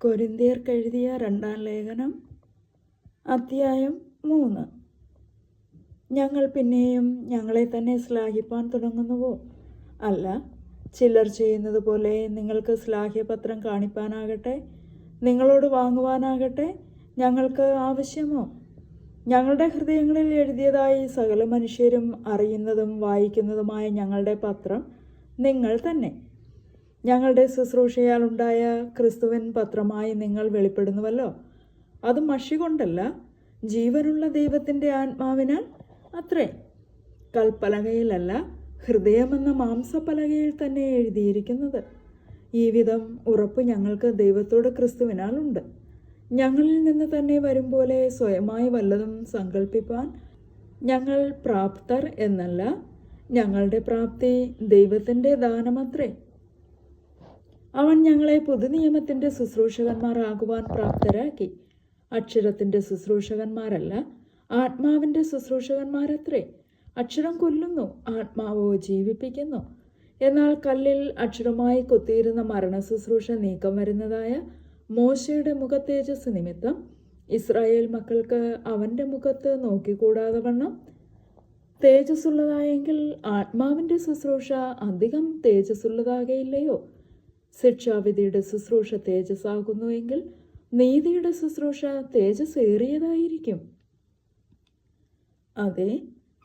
കൊരിന്തിയർക്കെഴുതിയ രണ്ടാം ലേഖനം അധ്യായം മൂന്ന്. ഞങ്ങൾ പിന്നെയും ഞങ്ങളെ തന്നെ ശ്ലാഘിപ്പാൻ തുടങ്ങുന്നുവോ? അല്ല ചിലർ ചെയ്യുന്നത് പോലെ നിങ്ങൾക്ക് ശ്ലാഘ്യപത്രം കാണിപ്പാനാകട്ടെ നിങ്ങളോട് വാങ്ങുവാനാകട്ടെ ഞങ്ങൾക്ക് ആവശ്യമോ? ഞങ്ങളുടെ ഹൃദയങ്ങളിൽ എഴുതിയതായി സകല മനുഷ്യരും അറിയുന്നതും വായിക്കുന്നതുമായ ഞങ്ങളുടെ പത്രം നിങ്ങൾ തന്നെ ഞങ്ങളുടെ ശുശ്രൂഷയാൽ ഉണ്ടായ ക്രിസ്തുവിൻ പത്രമായി നിങ്ങൾ വെളിപ്പെടുന്നുവല്ലോ. അത് മഷി കൊണ്ടല്ല ജീവനുള്ള ദൈവത്തിന്റെ ആത്മാവിനാൽ അത്രേ. കൽപ്പലകയിലല്ല ഹൃദയമെന്ന മാംസപ്പലകയിൽ തന്നെ എഴുതിയിരിക്കുന്നത്. ഈ വിധം ഉറപ്പ് ഞങ്ങൾക്ക് ദൈവത്തോട് ക്രിസ്തുവിനാൽ ഉണ്ട്. ഞങ്ങളിൽ നിന്ന് തന്നെ വരും പോലെ സ്വയമായി വല്ലതും സങ്കല്പിപ്പാൻ ഞങ്ങൾ പ്രാപ്തർ എന്നല്ല ഞങ്ങളുടെ പ്രാപ്തി ദൈവത്തിന്റെ ദാനമത്രേ. അവൻ ഞങ്ങളെ പുതുനിയമത്തിന്റെ ശുശ്രൂഷകന്മാരാകുവാൻ പ്രാപ്തരാക്കി. അക്ഷരത്തിന്റെ ശുശ്രൂഷകന്മാരല്ല ആത്മാവിന്റെ ശുശ്രൂഷകന്മാരത്രേ. അക്ഷരം കൊല്ലുന്നു ആത്മാവോ ജീവിപ്പിക്കുന്നു. എന്നാൽ കല്ലിൽ അക്ഷരമായി കൊത്തിയിരുന്ന മരണ ശുശ്രൂഷ നീക്കം വരുന്നതായ മോശയുടെ മുഖത്തേജസ് നിമിത്തം ഇസ്രായേൽ മക്കൾക്ക് അവന്റെ മുഖത്ത് നോക്കിക്കൂടാതെ വണ്ണം. തേജസ്സുള്ളതായെങ്കിൽ ആത്മാവിന്റെ ശുശ്രൂഷ അധികം തേജസ്സുള്ളതാകയില്ലയോ? ശിക്ഷാവിധിയുടെ ശുശ്രൂഷ തേജസ്സാകുന്നുവെങ്കിൽ നീതിയുടെ ശുശ്രൂഷ തേജസ് ഏറിയതായിരിക്കും അതെ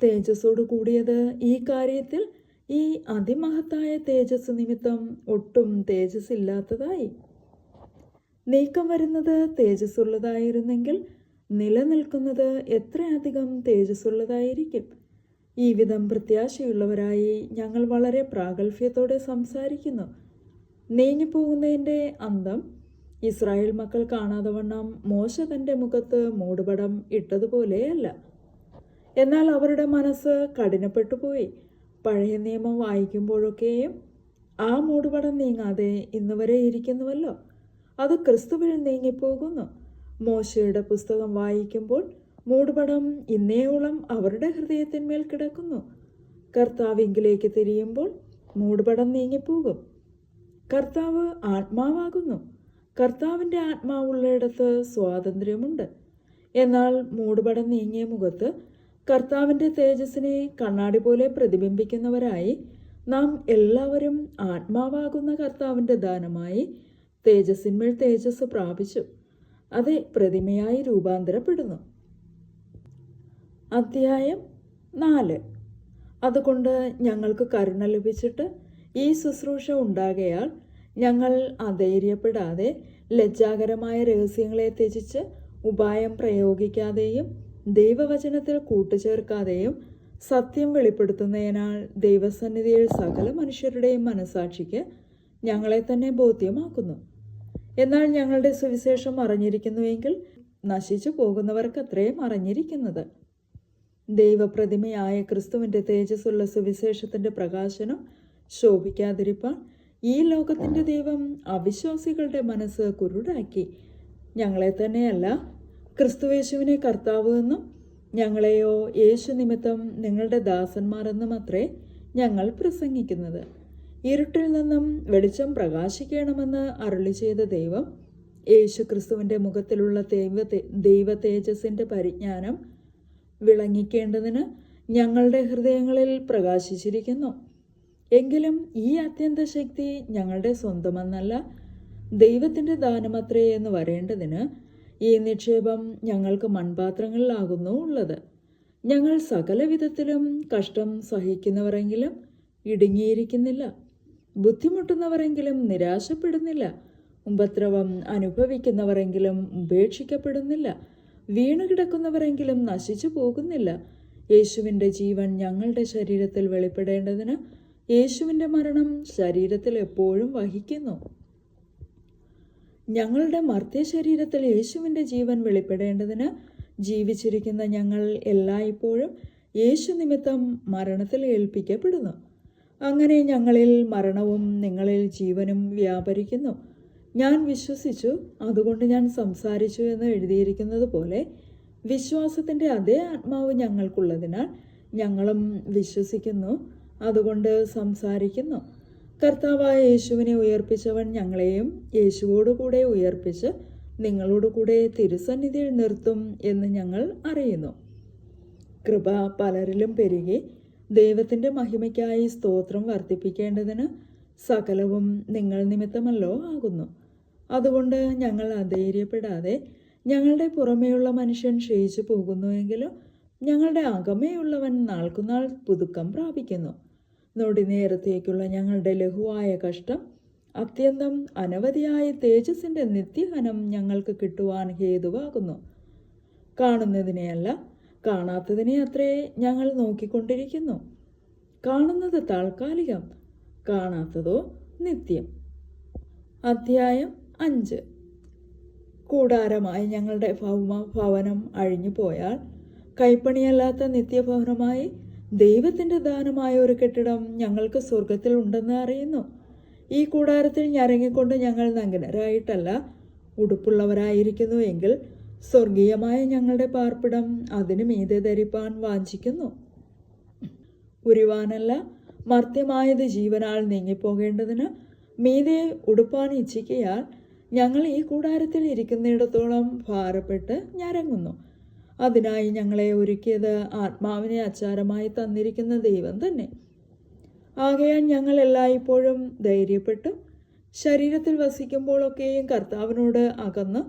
തേജസ്സോട് കൂടിയത് ഈ കാര്യത്തിൽ ഈ അതിമഹത്തായ തേജസ് നിമിത്തം ഒട്ടും തേജസ് ഇല്ലാത്തതായി നീക്കം വരുന്നത് തേജസ്സുള്ളതായിരുന്നെങ്കിൽ നിലനിൽക്കുന്നത് എത്രയധികം തേജസ്സുള്ളതായിരിക്കും. ഈ വിധം പ്രത്യാശയുള്ളവരായി ഞങ്ങൾ വളരെ പ്രാഗൽഭ്യത്തോടെ സംസാരിക്കുന്നു. നീങ്ങിപ്പോകുന്നതിന്റെ അന്തം ഇസ്രായേൽ മക്കൾ കാണാതെ വണ്ണം മോശ തന്റെ മുഖത്ത് മൂടുപടം ഇട്ടതുപോലെയല്ല എന്നാൽ അവരുടെ മനസ്സ് കഠിനപ്പെട്ടു പോയി. പഴയ നിയമം വായിക്കുമ്പോഴൊക്കെയും ആ മൂടുപടം നീങ്ങാതെ ഇന്ന് വരെ ഇരിക്കുന്നുവല്ലോ. അത് ക്രിസ്തുവിൽ നീങ്ങിപ്പോകുന്നു. മോശയുടെ പുസ്തകം വായിക്കുമ്പോൾ മൂടുപടം ഇന്നേയോളം അവരുടെ ഹൃദയത്തിന്മേൽ കിടക്കുന്നു. കർത്താവിങ്കിലേക്ക് തിരിയുമ്പോൾ മൂടുപടം നീങ്ങിപ്പോകും. കർത്താവ് ആത്മാവാകുന്നു. കർത്താവിന്റെ ആത്മാവുള്ളയിടത്ത് സ്വാതന്ത്ര്യമുണ്ട്. എന്നാൽ മൂടുപടം നീങ്ങിയ മുഖത്ത് കർത്താവിന്റെ തേജസ്സിനെ കണ്ണാടി പോലെ പ്രതിബിംബിക്കുന്നവരായി നാം എല്ലാവരും ആത്മാവാകുന്ന കർത്താവിന്റെ ദാനമായി തേജസ്സിന്മേൽ തേജസ് പ്രാപിച്ചു. അതെ പ്രതിമയായി രൂപാന്തരപ്പെടുന്നു. അധ്യായം നാല്. അതുകൊണ്ട് ഞങ്ങൾക്ക് കരുണ ലഭിച്ചിട്ട് ഈ ശുശ്രൂഷ ഉണ്ടാകയാൽ ഞങ്ങൾ അധൈര്യപ്പെടാതെ ലജ്ജാകരമായ രഹസ്യങ്ങളെ ത്യജിച്ച് ഉപായം പ്രയോഗിക്കാതെയും ദൈവവചനത്തിൽ കൂട്ടുചേർക്കാതെയും സത്യം വെളിപ്പെടുത്തുന്നതിനാൽ ദൈവസന്നിധിയിൽ സകല മനുഷ്യരുടെയും മനസാക്ഷിക്ക് ഞങ്ങളെ തന്നെ ബോധ്യമാക്കുന്നു. എന്നാൽ ഞങ്ങളുടെ സുവിശേഷം അറിഞ്ഞിരിക്കുന്നുവെങ്കിൽ നശിച്ചു പോകുന്നവർക്ക് അത്രയും അറിഞ്ഞിരിക്കുന്നത്. ദൈവപ്രതിമയായ ക്രിസ്തുവിന്റെ തേജസ്സുള്ള സുവിശേഷത്തിന്റെ പ്രകാശനം ശോഭിക്കാതിരിപ്പാൻ ഈ ലോകത്തിന്റെ ദൈവം അവിശ്വാസികളുടെ മനസ്സ് കുരുടാക്കി. ഞങ്ങളെ തന്നെയല്ല ക്രിസ്തുവേശുവിനെ കർത്താവ് എന്നും ഞങ്ങളെയോ യേശു നിമിത്തം നിങ്ങളുടെ ദാസന്മാരെന്നും അത്രേ ഞങ്ങൾ പ്രസംഗിക്കുന്നത്. ഇരുട്ടിൽ നിന്നും വെളിച്ചം പ്രകാശിക്കണമെന്ന് അരുളി ചെയ്ത ദൈവം യേശു ക്രിസ്തുവിന്റെ മുഖത്തിലുള്ള ദൈവ ദൈവ തേജസ്സിന്റെ പരിജ്ഞാനം വിളങ്ങിക്കേണ്ടതിന് ഞങ്ങളുടെ ഹൃദയങ്ങളിൽ പ്രകാശിച്ചിരിക്കുന്നു. എങ്കിലും ഈ അത്യന്ത ശക്തി ഞങ്ങളുടെ സ്വന്തമെന്നല്ല ദൈവത്തിന്റെ ദാനമത്രേ എന്ന് വരേണ്ടതിന് ഈ നിക്ഷേപം ഞങ്ങൾക്ക് മൺപാത്രങ്ങളിലാകുന്നു ഉള്ളത്. ഞങ്ങൾ സകല വിധത്തിലും കഷ്ടം സഹിക്കുന്നവരെങ്കിലും ഇടുങ്ങിയിരിക്കുന്നില്ല ബുദ്ധിമുട്ടുന്നവരെങ്കിലും നിരാശപ്പെടുന്നില്ല ഉപദ്രവം അനുഭവിക്കുന്നവരെങ്കിലും ഉപേക്ഷിക്കപ്പെടുന്നില്ല വീണുകിടക്കുന്നവരെങ്കിലും നശിച്ചു പോകുന്നില്ല. യേശുവിന്റെ ജീവൻ ഞങ്ങളുടെ ശരീരത്തിൽ വെളിപ്പെടേണ്ടതിന് യേശുവിന്റെ മരണം ശരീരത്തിൽ എപ്പോഴും വഹിക്കുന്നു. ഞങ്ങളുടെ മർത്യ ശരീരത്തിൽ യേശുവിന്റെ ജീവൻ വെളിപ്പെടേണ്ടതിന് ജീവിച്ചിരിക്കുന്ന ഞങ്ങൾ എല്ലായ്പ്പോഴും യേശു നിമിത്തം മരണത്തിൽ ഏൽപ്പിക്കപ്പെടുന്നു. അങ്ങനെ ഞങ്ങളിൽ മരണവും നിങ്ങളിൽ ജീവനും വ്യാപരിക്കുന്നു. ഞാൻ വിശ്വസിച്ചു അതുകൊണ്ട് ഞാൻ സംസാരിച്ചു എന്ന് എഴുതിയിരിക്കുന്നത് പോലെ വിശ്വാസത്തിന്റെ അതേ ആത്മാവ് ഞങ്ങൾക്കുള്ളതിനാൽ ഞങ്ങളും വിശ്വസിക്കുന്നു. അതുകൊണ്ട് സംസാരിക്കുന്നു. കർത്താവായ യേശുവിനെ ഉയർപ്പിച്ചവൻ ഞങ്ങളെയും യേശുവോടുകൂടെ ഉയർപ്പിച്ച് നിങ്ങളോടുകൂടെ തിരുസന്നിധിയിൽ നിർത്തും എന്ന് ഞങ്ങൾ അറിയുന്നു. കൃപ പലരിലും പെരുകി ദൈവത്തിന്റെ മഹിമയ്ക്കായി സ്തോത്രം വർദ്ധിപ്പിക്കേണ്ടതിന് സകലവും നിങ്ങൾ നിമിത്തമല്ലോ ആകുന്നു. അതുകൊണ്ട് ഞങ്ങൾ അധൈര്യപ്പെടാതെ ഞങ്ങളുടെ പുറമേയുള്ള മനുഷ്യൻ ക്ഷയിച്ചു പോകുന്നുവെങ്കിലും ഞങ്ങളുടെ അകമേയുള്ളവൻ നാൾക്കുനാൾ പുതുക്കം പ്രാപിക്കുന്നു. നൊടി നേരത്തേക്കുള്ള ഞങ്ങളുടെ ലഘുവായ കഷ്ടം അത്യന്തം അനവധിയായ തേജസ്സിന്റെ നിത്യഹനം ഞങ്ങൾക്ക് കിട്ടുവാൻ ഹേതുവാകുന്നു. കാണുന്നതിനെയല്ല കാണാത്തതിനെ അത്രേ ഞങ്ങൾ നോക്കിക്കൊണ്ടിരിക്കുന്നു. കാണുന്നത് താൽക്കാലികം കാണാത്തതോ നിത്യം. അധ്യായം അഞ്ച്. കൂടാരമായി ഞങ്ങളുടെ ഭൗമ ഭവനം അഴിഞ്ഞു പോയാൽ കൈപ്പണിയല്ലാത്ത നിത്യഭവനമായി ദൈവത്തിന്റെ ദാനമായ ഒരു കെട്ടിടം ഞങ്ങൾക്ക് സ്വർഗത്തിൽ ഉണ്ടെന്ന് അറിയുന്നു. ഈ കൂടാരത്തിൽ ഞരങ്ങിക്കൊണ്ട് ഞങ്ങൾ നഗ്നരായിട്ടല്ല ഉടുപ്പുള്ളവരായിരിക്കുന്നു എങ്കിൽ സ്വർഗീയമായ ഞങ്ങളുടെ പാർപ്പിടം അതിനു മീതെ ധരിപ്പാൻ വാഞ്ചിക്കുന്നു. ഉരുവാനല്ല മർത്യമായത് ജീവനാൽ നീങ്ങിപ്പോകേണ്ടതിന് മീതെ ഉടുപ്പാൻ ഇച്ഛിക്കയാൽ ഞങ്ങൾ ഈ കൂടാരത്തിൽ ഇരിക്കുന്നിടത്തോളം ഭാരപ്പെട്ട് ഞരങ്ങുന്നു. അതിനായി ഞങ്ങളെ ഒരുക്കിയത് ആത്മാവിനെ അച്ചാരമായി തന്നിരിക്കുന്ന ദൈവം തന്നെ. ആകയാൽ ഞങ്ങൾ എല്ലായ്പ്പോഴും ധൈര്യപ്പെട്ട് ശരീരത്തിൽ വസിക്കുമ്പോഴൊക്കെയും കർത്താവിനോട് അകന്ന്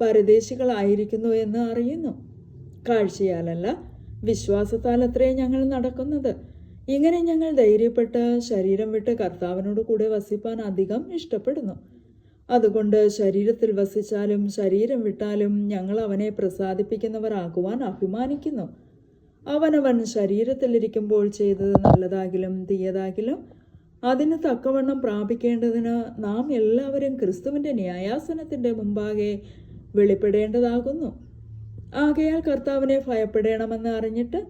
പരദേശികളായിരിക്കുന്നു എന്ന് അറിയുന്നു. കാഴ്ചയാലല്ല വിശ്വാസത്താൽ അത്രേ ഞങ്ങൾ നടക്കുന്നത്. ഇങ്ങനെ ഞങ്ങൾ ധൈര്യപ്പെട്ട് ശരീരം വിട്ട് കർത്താവിനോട് കൂടെ വസിപ്പാൻ അധികം ഇഷ്ടപ്പെടുന്നു. അതുകൊണ്ട് ശരീരത്തിൽ വസിച്ചാലും ശരീരം വിട്ടാലും ഞങ്ങൾ അവനെ പ്രസാദിപ്പിക്കുന്നവരാകുവാൻ അഭിമാനിക്കുന്നു. അവനവൻ ശരീരത്തിലിരിക്കുമ്പോൾ ചെയ്തത് നല്ലതാകിലും തീയതാകിലും അതിന് തക്കവണ്ണം പ്രാപിക്കേണ്ടതിന് നാം എല്ലാവരും ക്രിസ്തുവിന്റെ ന്യായാസനത്തിന്റെ മുമ്പാകെ വെളിപ്പെടേണ്ടതാകുന്നു. ആകയാൽ കർത്താവിനെ ഭയപ്പെടേണമെന്ന് അറിഞ്ഞിട്ട്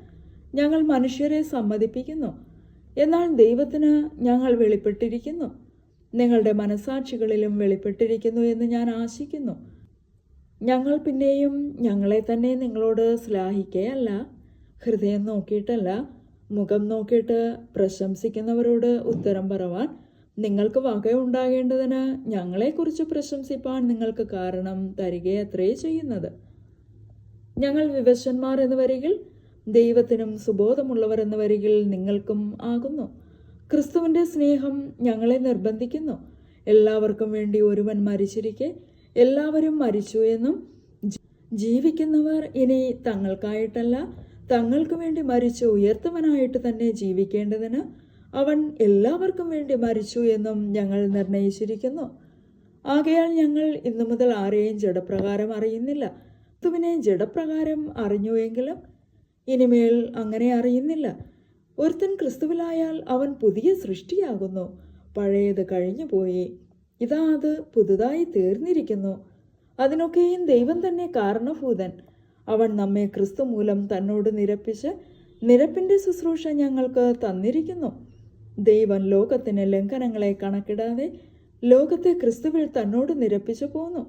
ഞങ്ങൾ മനുഷ്യരെ സമ്മതിപ്പിക്കുന്നു. എന്നാൽ ദൈവത്തിന് ഞങ്ങൾ വെളിപ്പെട്ടിരിക്കുന്നു. നിങ്ങളുടെ മനസാക്ഷികളിലും വെളിപ്പെട്ടിരിക്കുന്നു എന്ന് ഞാൻ ആശിക്കുന്നു. ഞങ്ങൾ പിന്നെയും ഞങ്ങളെ തന്നെ നിങ്ങളോട് ശ്ലാഹിക്കുകയല്ല ഹൃദയം നോക്കിയിട്ടല്ല മുഖം നോക്കിയിട്ട് പ്രശംസിക്കുന്നവരോട് ഉത്തരം പറവാൻ നിങ്ങൾക്ക് വകയുണ്ടാകേണ്ടതിന് ഞങ്ങളെക്കുറിച്ച് പ്രശംസിപ്പാൻ നിങ്ങൾക്ക് കാരണം തരികയത്രേ ചെയ്യുന്നത്. ഞങ്ങൾ വിവശന്മാർ എന്ന് വരികിൽ ദൈവത്തിനും സുബോധമുള്ളവർ എന്ന് വരികിൽ നിങ്ങൾക്കും ആകുന്നു. ക്രിസ്തുവിന്റെ സ്നേഹം ഞങ്ങളെ നിർബന്ധിക്കുന്നു. എല്ലാവർക്കും വേണ്ടി ഒരുവൻ മരിച്ചിരിക്കെ എല്ലാവരും മരിച്ചു എന്നും ജീവിക്കുന്നവർ ഇനി തങ്ങൾക്കായിട്ടല്ല തങ്ങൾക്ക് വേണ്ടി മരിച്ചു ഉയർത്തവനായിട്ട് തന്നെ ജീവിക്കേണ്ടതിന് അവൻ എല്ലാവർക്കും വേണ്ടി മരിച്ചു എന്നും ഞങ്ങൾ നിർണയിച്ചിരിക്കുന്നു. ആകയാൽ ഞങ്ങൾ ഇന്നു മുതൽ ആരെയും ജഡപ്രകാരം അറിയുന്നില്ല. ക്രിസ്തുവിനെ ജഡപ്രകാരം അറിഞ്ഞുവെങ്കിലും ഇനിമേൽ അങ്ങനെ അറിയുന്നില്ല. ഒരുത്തൻ ക്രിസ്തുവിലായാൽ അവൻ പുതിയ സൃഷ്ടിയാകുന്നു. പഴയത് കഴിഞ്ഞുപോയി ഇതാ അത് പുതുതായി തീർന്നിരിക്കുന്നു. അതിനൊക്കെയും ദൈവം തന്നെ കാരണഭൂതൻ. അവൻ നമ്മെ ക്രിസ്തു മൂലം തന്നോട് നിരപ്പിച്ച് നിരപ്പിന്റെ ശുശ്രൂഷ ഞങ്ങൾക്ക് തന്നിരിക്കുന്നു. ദൈവം ലോകത്തിന് ലംഘനങ്ങളെ കണക്കിടാതെ ലോകത്തെ ക്രിസ്തുവിൽ തന്നോട് നിരപ്പിച്ചു പോന്നു.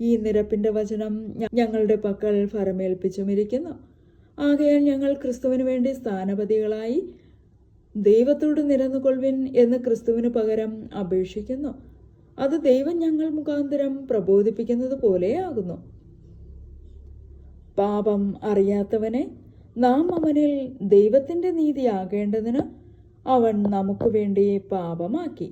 ഈ നിരപ്പിന്റെ വചനം ഞങ്ങളുടെ പക്കൽ ഫലമേൽപ്പിച്ചുമിരിക്കുന്നു ആകയാൽ ഞങ്ങൾ ക്രിസ്തുവിന് വേണ്ടി സ്ഥാനപതികളായി ദൈവത്തോട് നിരന്നുകൊള്ളുവിൻ എന്ന് ക്രിസ്തുവിന് പകരം അപേക്ഷിക്കുന്നു. അത് ദൈവം ഞങ്ങൾ മുഖാന്തരം പ്രബോധിപ്പിക്കുന്നത് പോലെയാകുന്നു പാപം അറിയാത്തവനെ നാം അവനിൽ ദൈവത്തിന്റെ നീതിയാകേണ്ടതിന് അവൻ നമുക്ക് വേണ്ടി പാപമാക്കി.